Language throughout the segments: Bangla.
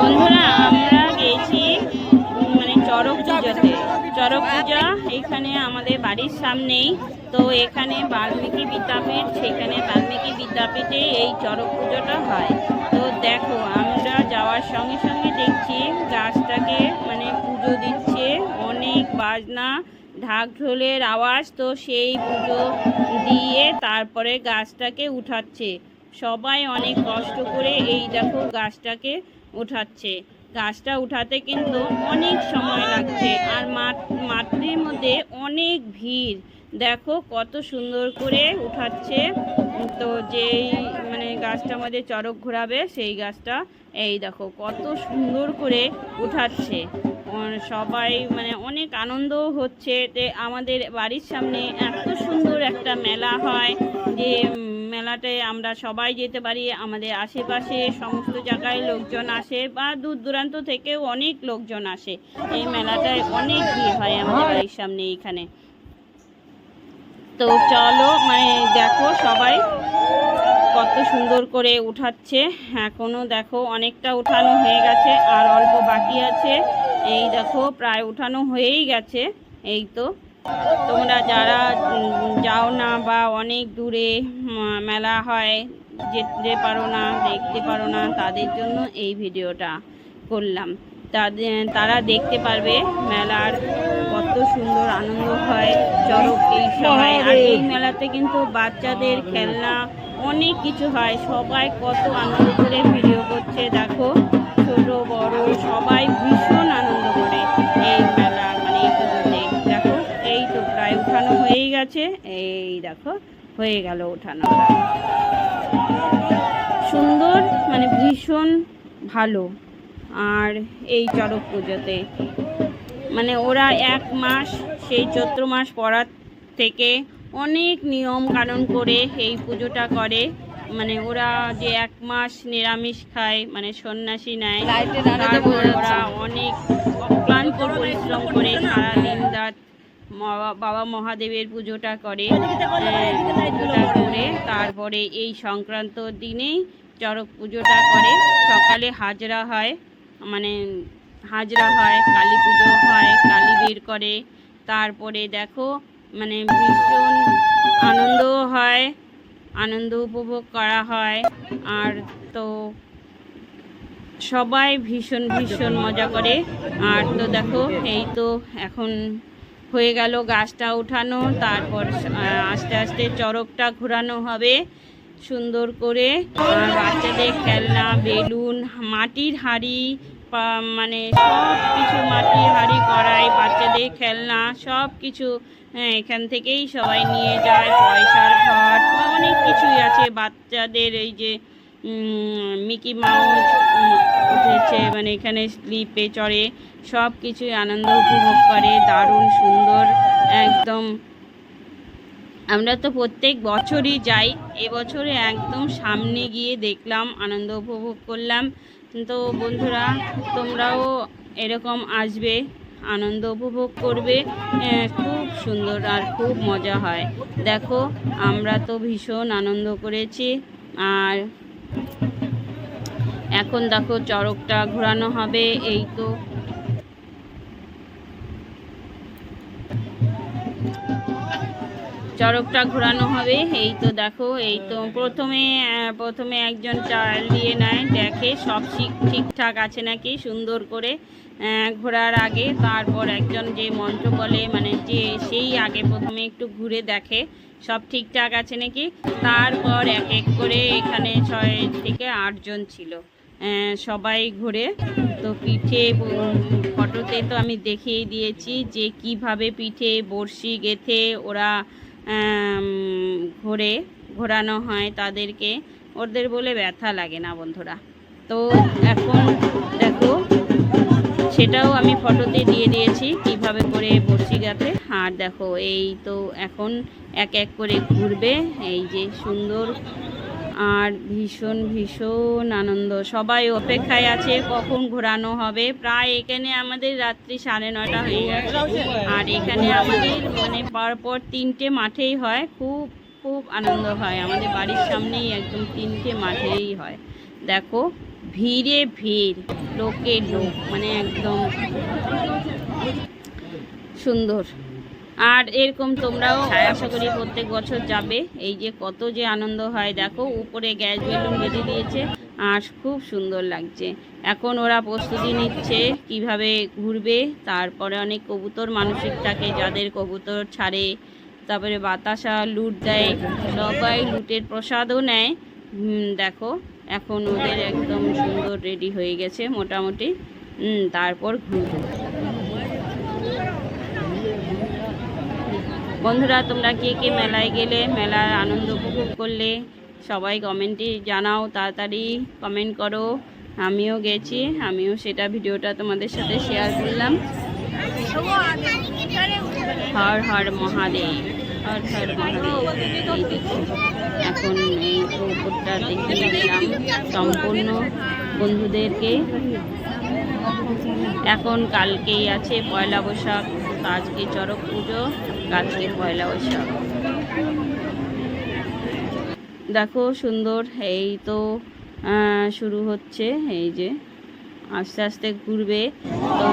বন্ধুরা, আমরা গেছি মানে চড়ক পুজোতে। চড়ক পূজা এখানে আমাদের বাড়ির সামনেই। তো এখানে বাল্মীকি বিদ্যাপীঠ, সেখানে বাল্মীকি বিদ্যাপীঠে এই চড়ক পুজোটা হয়। তো দেখো, আমরা যাওয়ার সঙ্গে সঙ্গে দেখছি গাছটাকে মানে পুজো দিচ্ছে। অনেক বাজনা, ঢাক ঢোলের আওয়াজ, তো সেই পুজো দিয়ে তারপরে গাছটাকে উঠাচ্ছে। সবাই অনেক কষ্ট করে এই দেখো গাছটাকে উঠাচ্ছে। গাছটা উঠাতে কিন্তু অনেক সময় লাগছে আর মাঠ, মাঠের মধ্যে অনেক ভিড়। দেখো কত সুন্দর করে উঠাচ্ছে। তো যেই মানে গাছটা আমাদের চড়ক ঘোরাবে, সেই গাছটা এই দেখো কত সুন্দর করে উঠাচ্ছে। সবাই মানে অনেক আনন্দও হচ্ছে আমাদের বাড়ির সামনে এত সুন্দর একটা মেলা হয় যে মেলাটায় আমরা সবাই যেতে পারি। আমাদের আশেপাশে সমস্ত জায়গায় লোকজন আসে বা দূর দূরান্ত থেকেও অনেক লোকজন আসে। এই মেলাটায় অনেক ভিড় হয় আমাদের বাড়ির সামনে এইখানে তো চলো মানে দেখো সবাই কত সুন্দর করে উঠাচ্ছে। এখনও দেখো অনেকটা উঠানো হয়ে গেছে আর অল্প বাকি আছে। এই দেখো, প্রায় উঠানো হয়েই গেছে। এই তো। তোমরা যারা যাও না বা অনেক দূরে মেলা হয় যেতে পারো না দেখতে পারো না তাদের জন্য এই ভিডিওটা করলাম। তাদের তারা দেখতে পারবে মেলার কত সুন্দর আনন্দ হয় চড়ক এই সময়। আর এই মেলাতে কিন্তু বাচ্চাদের খেলনা অনেক কিছু হয়। সবাই কত আনন্দ করে ভিডিও করছে। দেখো ছোট বড় সবাই এই দেখো হয়ে গেল উঠানোটা সুন্দর মানে ভীষণ ভালো। আর এই চড়ক পুজোতে। মানে ওরা এক মাস সেই চৈত্র মাস পড়ার থেকে অনেক নিয়ম কানুন করে এই পুজোটা করে। মানে ওরা যে এক মাস নিরামিষ খায় মানে সন্ন্যাসী নেয় তারপর ওরা অনেক অক্লান্ত পরিশ্রম করে সারাদিন রাত মা- বাবা মহাদেবের পুজোটা করে পুজোটা করে তারপরে এই সংক্রান্ত দিনেই চড়ক পুজোটা করে। সকালে হাজরা হয় মানে হাজরা হয় কালী পুজো হয় কালী বের করে। তারপরে দেখো মানে ভীষণ আনন্দও হয় আনন্দ উপভোগ করা হয়। আর তো সবাই ভীষণ ভীষণ মজা করে। আর তো দেখো এই তো এখন হয়ে গেল গাছটা উঠানো তারপর আস্তে আস্তে চরকটা ঘোরানো হবে সুন্দর করে। বাচ্চাদের খেলনা, বেলুন, মাটির হাঁড়ি মানে সব কিছু মাটির হাঁড়ি করায় বাচ্চাদের খেলনা সব কিছু হ্যাঁ এখান থেকেই সবাই নিয়ে যায়, পয়সার ঘট অনেক কিছুই আছে বাচ্চাদের, এই যে মিকি মাউস উঠেছে মানে এখানে স্লিপে চড়ে সব কিছুই আনন্দ উপভোগ করে, দারুণ সুন্দর, একদম। আমরা তো প্রত্যেক বছরই যাই, এবছরে একদম সামনে গিয়ে দেখলাম, আনন্দ উপভোগ করলাম। তো বন্ধুরা, তোমরাও এরকম আসবে, আনন্দ উপভোগ করবে খুব সুন্দর আর খুব মজা হয়। দেখো, আমরা তো ভীষণ আনন্দ করেছি, আর এখন দেখো চড়কটা ঘোরানো হবে, এই তো। চড়কটা ঘোরানো হবে, এই তো দেখো, এই তো। প্রথমে প্রথমে একজন চাল দিয়ে নেয়, দেখে সব ঠিক- ঠিকঠাক আছে নাকি, সুন্দর করে। ঘোরার আগে তারপর একজন যে মন্ত্র বলে মানে যে সেই আগে প্রথমে একটু ঘুরে দেখে, সব ঠিকঠাক আছে নাকি? তারপর এক এক করে এখানে ছয় থেকে আটজন ছিল। সবাই ঘুরে, তো পিঠে ফটোতে তো আমি দেখিয়ে দিয়েছি যে কীভাবে পিঠে, বড়শি গেথে ওরা ঘোরে, ঘোরানো হয় তাদেরকে। ওদের বলে ব্যথা লাগে না বন্ধুরা। তো এখন সেটাও আমি ফটোতে দিয়ে দিয়েছি, কীভাবে করে বড়শি গাতে আর দেখো, এই তো এখন এক এক করে ঘুরবে, এই যে সুন্দর আর ভীষণ ভীষণ আনন্দ। সবাই অপেক্ষায় আছে কখন ঘোরানো হবে। প্রায় এখানে আমাদের রাত্রি সাড়ে নটা হয়ে গেছে। আর এখানে আমাদের মানে পরপর তিনটে মাঠেই হয়। খুব খুব আনন্দ হয়। আমাদের বাড়ির সামনেই একদম তিনটে মাঠেই হয়। দেখো ভিড়ে ভিড়, লোকে লোক মানে একদম সুন্দর। আর এরকম তোমরাও আশা করি প্রত্যেক বছর যাবে। এই যে কত যে আনন্দ হয়, দেখো, উপরে গ্যাস বেলুন বেঁধে দিয়েছে আর খুব সুন্দর লাগছে। এখন ওরা প্রস্তুতি নিচ্ছে কীভাবে ঘুরবে। তারপরে অনেক কবুতর মানসিক থাকে, যাদের কবুতর ছাড়ে। তারপরে বাতাসা, লুট দেয়, সবাই লুটের প্রসাদও নেয়। দেখো এখন ওদের একদম সুন্দর রেডি হয়ে গেছে মোটামুটি। তারপর ঘুরবে বন্ধুরা, তোমরা কে কে মেলায় গেলে, মেলার আনন্দ উপভোগ করলে, সবাই কমেন্টে জানাও, তাড়াতাড়ি কমেন্ট করো। আমিও গেছি, আমিও সেটা ভিডিওটা তোমাদের সাথে শেয়ার করলাম। হর হর মহাদেব। দেখো এখন এই উপরটা দেখিয়ে দিলাম সম্পূর্ণ বন্ধুদেরকে। এখন কালকেই আছে পয়লা বৈশাখ আজকে চড়ক পুজো, কালকে পয়লা বৈশাখ। দেখো সুন্দর, এই তো শুরু হচ্ছে, এই যে আস্তে আস্তে ঘুরবে। তো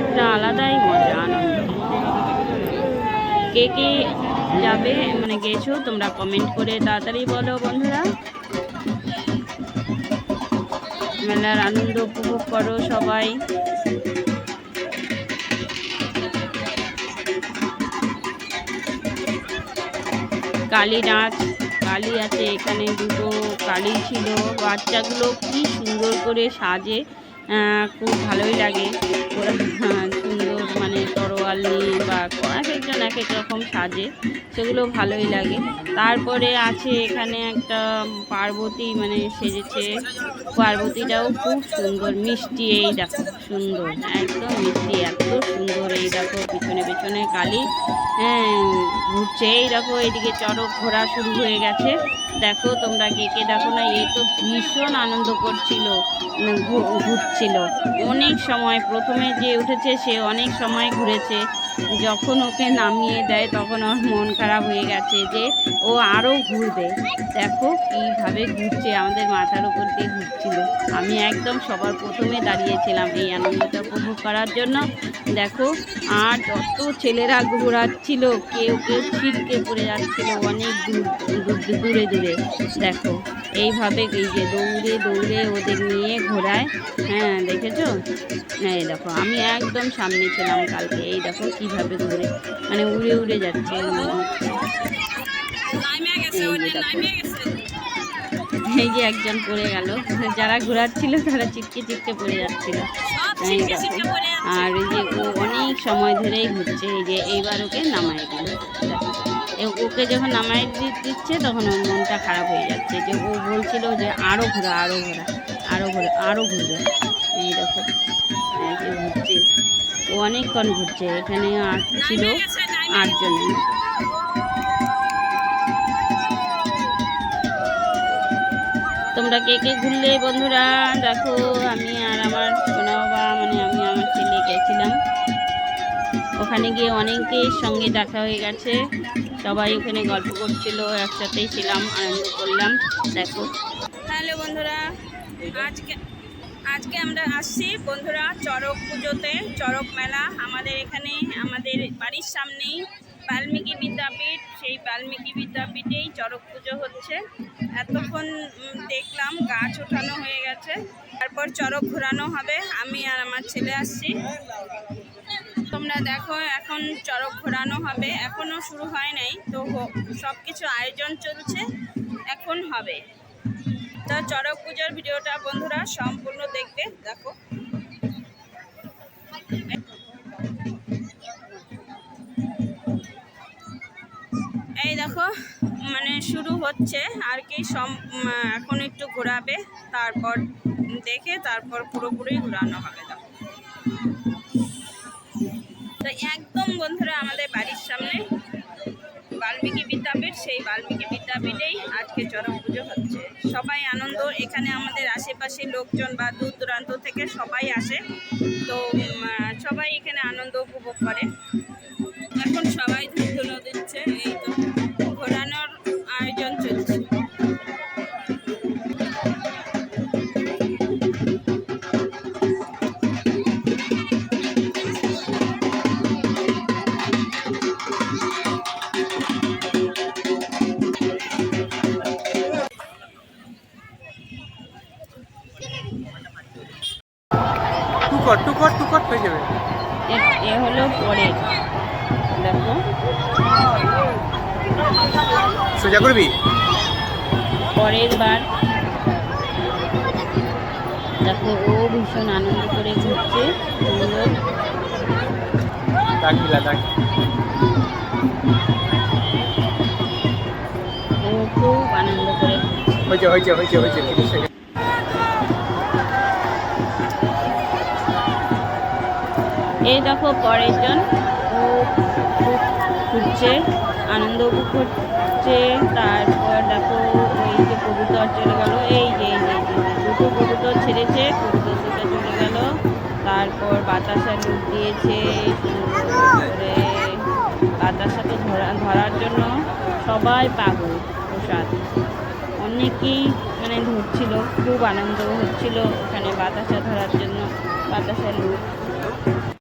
একটা আলাদাই মজা, আনন্দ। কে কে যাবে মানে গেছো তোমরা কমেন্ট করে তাড়াতাড়ি বলো বন্ধুরা। মেলার আনন্দ উপভোগ করো সবাই। কালী নাচ কালী আছে এখানে দুটো কালী ছিল। বাচ্চাগুলো কি সুন্দর করে সাজে খুব ভালোই লাগে। হ্যাঁ, সুন্দর মানে তরোয়াল নিয়ে বা একজন এক এক রকম সাজে সেগুলো ভালোই লাগে। তারপরে আছে এখানে একটা পার্বতী মানে সেজেছে। পার্বতীটাও খুব সুন্দর মিষ্টি এই দেখো সুন্দর একদম মিষ্টি এত সুন্দর এই দেখো পিছনে পিছনে কালী হ্যাঁ ঘুরছে। এই দেখো এদিকে চড়ক ঘোরা শুরু হয়ে গেছে। দেখো তোমরা কে কে দেখো না এ তো ভীষণ আনন্দ করছিল উম, ঘুরছিল। অনেক সময় প্রথমে যে উঠেছে সে অনেক সময় ঘুরেছে। যখন ওকে নামিয়ে দেয়, তখন ওর মন খারাপ হয়ে গেছে যে ও আরও ঘুরবে। দেখো কীভাবে ঘুরছে, আমাদের মাথার উপর দিয়ে ঘুরছিল। আমি একদম সবার প্রথমে দাঁড়িয়েছিলাম এই আনন্দটা উপভোগ করার জন্য। দেখো, আর যত ছেলেরা ঘোরাচ্ছিল, কেউ কেউ ছিটকে পড়ে যাচ্ছিল, অনেক দূর, দূর- দূরে। দেখো এইভাবে এই যে দৌড়ে দৌড়ে ওদের নিয়ে ঘোরায়। হ্যাঁ দেখেছ? এই দেখো, আমি একদম সামনে ছিলাম কালকে। এই দেখো কীভাবে ঘুরে মানে উড়ে উড়ে যাচ্ছে এই যে। একজন পড়ে গেল। যারা ঘোরাচ্ছিল, তারা চিটকে চিটকে পড়ে যাচ্ছিল। আর এই যে ও অনেক সময় ধরেই ঘুরছে। এই যে এইবার ওকে নামায়। এ- ওকে যখন নামায় দি- দিচ্ছে, তখন ওর মনটা খারাপ হয়ে যাচ্ছে। যে ও বলছিল যে আরও ঘোরা আরও ঘোরা আরও ঘোরা আরও ঘুরবে। এই দেখো যে ঘুরছে। ও অনেকক্ষণ ঘুরছে, এখানে আট ছিল আটজনের তোমরা কে কে ঘুরলে বন্ধুরা? দেখো, আমি আর আমার সোনা বাবা মানে আমি আমার ছেলে গেছিলাম। ওখানে গিয়ে অনেকের সঙ্গে দেখা হয়ে গেছে। সবাই ওখানে গল্প করছিল, একসাথেই ছিলাম, আনন্দ করলাম, দেখো। হ্যালো বন্ধুরা, আজকে আজকে আমরা আসছি বন্ধুরা চড়ক পুজোতে, চড়ক মেলা। আমাদের এখানে, আমাদের বাড়ির সামনেই বাল্মীকি বিদ্যাপীঠ। সেই বাল্মীকি বিদ্যাপীঠেই চড়ক পুজো হচ্ছে। এতক্ষণ দেখলাম গাছ ওঠানো হয়ে গেছে। তারপর চড়ক ঘোরানো হবে। আমি আর আমার ছেলে আসছি। তোমরা দেখো, এখন চড়ক ঘোরানো হবে। এখনও শুরু হয় নাই। তো সব কিছু আয়োজন চলছে। এখন হবে। তো চড়ক পূজার ভিডিওটা বন্ধুরা সম্পূর্ণ দেখবে। দেখো। এই দেখো মানে শুরু হচ্ছে। আর কি সম এখন একটু ঘোরাবে। তারপর দেখে তারপর পুরোপুরি ঘোরানো হবে। দেখো। বন্ধুরা আমাদের বাড়ির সামনে বাল্মীকি বিদ্যাপীঠ, সেই বাল্মীকি বিদ্যাপীঠেই আজকে চরম পুজো হচ্ছে। সবাই আনন্দ, এখানে আমাদের আশেপাশে লোকজন বা দূর দূরান্ত থেকে সবাই আসে। তো সবাই এখানে আনন্দ উপভোগ করে। কর টু কর টু হয়ে যাবে। এ- হলো পরের। দেখো। সোজা করবি? পরের বার। দেখো ও ভীষণ আনন্দ করে ঘুরছে। সুন্দর। ও খুব আনন্দ করে হয়েছে হয়েছে হয়েছে হয়েছে এই দেখো পরের জন। ঘুরছে আনন্দ করছে, তারপর দেখো ওই যে কবুতর চলে গেল, এই যে এই যে, এই দুটো কবুতর ছেড়েছে, কবুতর দুটো চলে গেল, তারপর বাতাসা লুট দিয়েছে বাতাসা তো ধরা, ধরার জন্য সবাই পাগল, প্রসাদ। অনেকেই মানে ধরছিল, খুব আনন্দ হচ্ছিল ওখানে বাতাসা ধরার জন্য, বাতাসা লুট